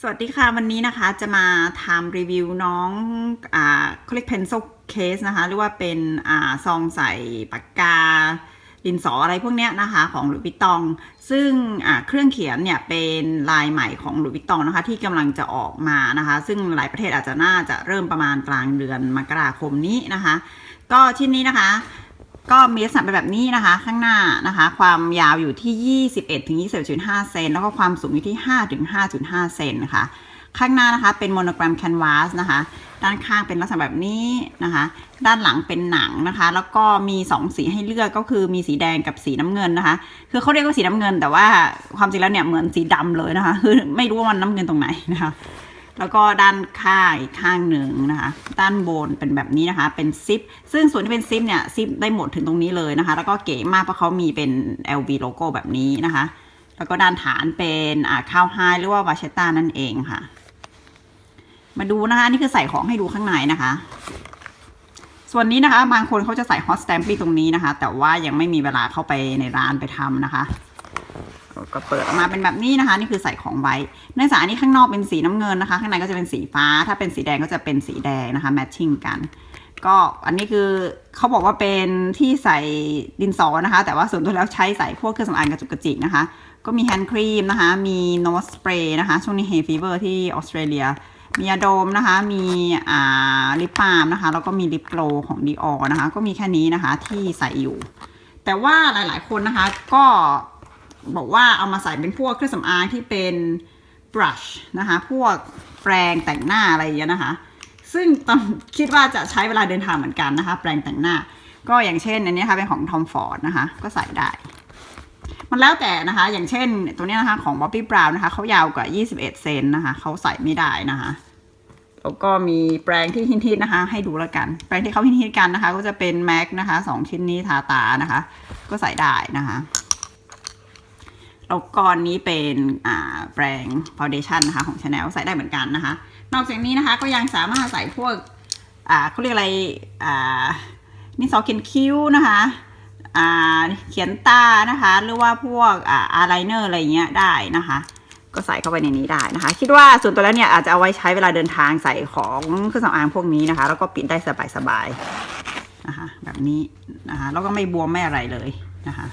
สวัสดีค่ะ วันนี้นะคะจะมาทำรีวิวน้องอ่าเขาเรียก pencil case นะคะ หรือว่าเป็นอ่าซองใส่ปากกาดินสออะไรพวกเนี้ยนะคะของหลุยส์วิตตอง ซึ่งอ่าเครื่องเขียนเนี่ยเป็นลายใหม่ของหลุยส์วิตตองนะคะที่กำลังจะออกมานะคะ ซึ่งหลายประเทศอาจจะน่าจะเริ่มประมาณกลางเดือนมกราคมนี้นะคะ ก็ชิ้นนี้นะคะ ก็มีลักษณะเป็นแบบนี้นะคะ ข้างหน้านะคะ ความยาวอยู่ที่ 21ถึง21.5 เซนแล้วก็ความสูงอยู่ที่5ถึง5.5 เซนนะคะ ข้างหน้านะคะเป็นโมโนแกรมแคนวาสนะคะ ด้านข้างเป็นลักษณะแบบนี้นะคะ ด้านหลังเป็นหนังนะคะ แล้วก็มี 2 สีให้เลือกก็คือมีสีแดงกับสีน้ำเงินนะคะ คือเขาเรียกว่าสีน้ำเงิน แต่ว่าความจริงแล้วเนี่ยเหมือนสีดำเลยนะคะ คือไม่รู้ว่ามันน้ำเงินตรงไหนนะคะ แล้วก็ด้านข้างอีกข้างหนึ่งนะคะ ด้านบนเป็นแบบนี้นะคะ เป็นซิป ซึ่งส่วนที่เป็นซิปเนี่ยซิปได้หมดถึงตรงนี้เลยนะคะ แล้วก็เก๋มากเพราะเขามีเป็น LV โลโก้แบบนี้นะคะ แล้วก็ด้านฐานเป็นอ่าข้าวไฮหรือว่าวาเชต้านั่นเองค่ะ มาดูนะคะ นี่คือใส่ของให้ดูข้างในนะคะ ส่วนนี้นะคะ บางคนเขาจะใส่ฮอตสแตมป์ตรงนี้นะคะ แต่ว่ายังไม่มีเวลาเข้าไปในร้านไปทำนะคะ ก็เปิดออกมาเป็นแบบนี้นะคะ นี่คือใส่ของไว้ เนื่องจากอันนี้ข้างนอกเป็นสีน้ำเงินนะคะ ข้างในก็จะเป็นสีฟ้า ถ้าเป็นสีแดงก็จะเป็นสีแดงนะคะแมทชิ่งกัน ก็อันนี้คือเขาบอกว่าเป็นที่ใส่ดินสอนะคะ แต่ว่าส่วนตัวแล้วใช้ใส่พวกเครื่องสำอางกระจุกกระจิกนะคะ ก็มีแฮนด์ครีมนะคะ มีโนสสเปรย์นะคะ ช่วงนี้เฮฟีเวอร์ที่ออสเตรเลียมียาดมนะคะ มีอ่าลิปบาล์มนะคะ แล้วก็มีลิปโกลของดีออนะคะ ก็มีแค่นี้นะคะที่ใส่อยู่ แต่ว่าหลายๆ คนนะคะก็ บอกว่าเอามาใส่เป็นพวกเครื่องสำอางที่เป็น brush นะคะ พวกแปรงแต่งหน้าอะไรอย่างเงี้ยนะคะ ซึ่งตอนคิดว่าจะใช้เวลาเดินทางเหมือนกันนะคะ แปรงแต่งหน้า ก็อย่างเช่นอันนี้นะคะเป็นของ Tom Ford นะคะ ก็ใส่ได้ มันแล้วแต่นะคะ อย่างเช่นตัวนี้นะคะของ Bobbi Brown นะคะเขายาวกว่า 21 เซนนะคะเขาใส่ไม่ได้นะคะแล้วก็มีแปรงที่ฮิตๆนะคะ ให้ดูแล้วกัน แปรงที่เขาฮิตๆกันนะคะ ก็จะเป็น MAC นะคะสองชิ้นนี้ทาตานะคะ ก็ใส่ได้นะคะ แล้วก็อันนี้เป็นแปรงฟาวเดชันนะคะของ Chanel ใส่ได้เหมือนกันนะคะ นอกจากนี้นะคะก็ยังสามารถใส่พวกเขาเรียกอะไรนี่ซอเขียนคิ้วนะคะเขียนตานะคะ หรือว่าพวกอาไลเนอร์อะไรเงี้ยได้นะคะ ก็ใส่เข้าไปในนี้ได้นะคะ คิดว่าส่วนตัวแล้วเนี่ยอาจจะเอาไว้ใช้เวลาเดินทางใส่ของเครื่องสำอางพวกนี้นะคะ แล้วก็ปิดได้สบายๆนะคะแบบนี้นะคะแล้วก็ไม่บวมไม่อะไรเลยนะคะ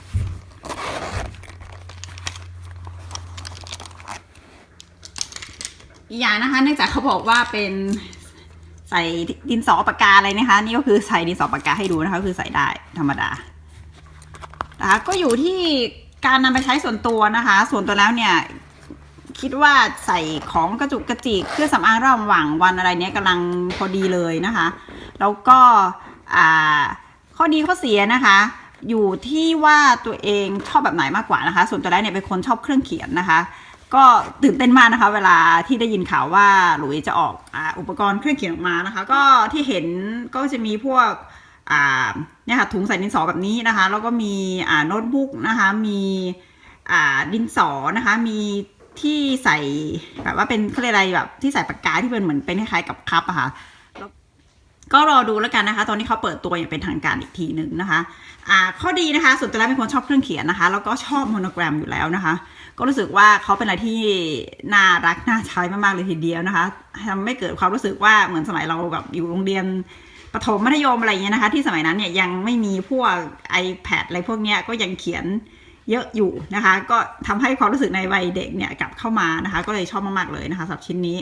อีกอย่างนะคะ เนื่องจากเขาบอกว่าเป็นใส่ดินสอปากกาอะไรนะคะ นี่ก็คือใส่ดินสอปากกาให้ดูนะคะคือใส่ได้ธรรมดานะคะก็อยู่ที่การนำไปใช้ส่วนตัวนะคะ ส่วนตัวแล้วเนี่ยคิดว่าใส่ของกระจุกกระจิกเครื่องสำอางระหว่างวันอะไรเนี้ยกำลังพอดีเลยนะคะ แล้วก็ข้อดีข้อเสียนะคะ อยู่ที่ว่าตัวเองชอบแบบไหนมากกว่านะคะ ส่วนตัวแล้วเนี่ยเป็นคนชอบเครื่องเขียนนะคะ ก็ตื่นเต้นมากนะคะ เวลาที่ได้ยินข่าวว่าหลุยจะออกออุปกรณ์เครื่องเขียนออกมานะคะ ก็ที่เห็นก็จะมีพวกเนี่ยค่ะถุงใส่ดินสอแบบนี้นะคะ แล้วก็มีโน้ตบุ๊กนะคะ มีดินสอนะคะ มีที่ใส่แบบว่าเป็นเขาเรียกอะไรแบบที่ใส่ปากกาที่เป็นเหมือนเป็นคล้ายๆกับคัพอะค่ะ ก็รอดูแล้วกันนะคะ ตอนนี้เขาเปิดตัวอย่างเป็นทางการอีกทีหนึ่งนะคะอ่าข้อดีนะคะส่วนตัวแล้วเป็นคนชอบเครื่องเขียนนะคะ แล้วก็ชอบโมโนแกรมอยู่แล้วนะคะ ก็รู้สึกว่าเขาเป็นอะไรที่น่ารักน่าใช้มากๆเลยทีเดียวนะคะทำให้เกิดความรู้สึกว่าเหมือนสมัยเราแบบอยู่โรงเรียนประถมมัธยมอะไรอย่างเงี้ยนะคะ ที่สมัยนั้นเนี่ยยังไม่มีพวก iPad อะไรพวกเนี้ยก็ยังเขียนเยอะอยู่นะคะ ก็ทำให้ความรู้สึกในวัยเด็กเนี่ยกลับเข้ามานะคะ ก็เลยชอบมากๆเลยนะคะสำหรับชิ้นนี้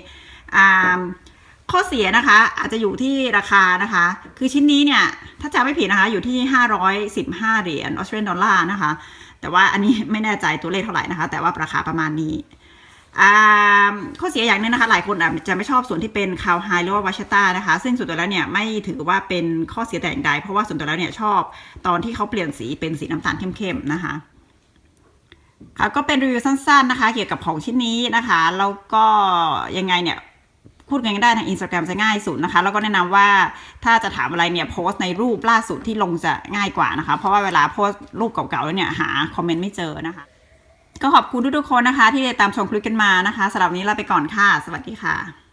อ่า ข้อเสียนะคะอาจจะอยู่ที่ราคานะคะ คือชิ้นนี้เนี่ย ถ้าจำไม่ผิดนะคะ อยู่ที่ 515 เหรียญออสเตรเลียนดอลลาร์นะคะ แต่ว่าอันนี้ไม่แน่ใจตัวเลขเท่าไหร่นะคะ แต่ว่าราคาประมาณนี้ข้อเสียอย่างหนึงนะคะ หลายคนอาจจะไม่ชอบส่วนที่เป็นคาวไฮหรือว่าวาชต้านะคะ ซึ่งส่วนตัวแล้วเนี่ยไม่ถือว่าเป็นข้อเสียแต่อย่างใดเพราะว่าส่วนตัวแล้วเนี่ยชอบตอนที่เขาเปลี่ยนสีเป็นสีน้ำตาลเข้มๆนะคะค่ะก็เป็นรีวิวสั้นๆนะคะ เกี่ยวกับของชิ้นนี้นะคะแล้วก็ยังไงเนี่ย พูดกันได้ทางอินสตาแกรมจะง่ายสุดนะคะ แล้วก็แนะนำว่าถ้าจะถามอะไรเนี่ยโพสต์ในรูปล่าสุดที่ลงจะง่ายกว่านะคะ เพราะว่าเวลาโพสต์รูปเก่าๆแล้วเนี่ยหาคอมเมนต์ไม่เจอนะคะ ก็ขอบคุณทุกๆคนนะคะ ที่ติดตามชมคลิปกันมานะคะสำหรับนนี้ลาไปก่อนค่ะ สวัสดีค่ะ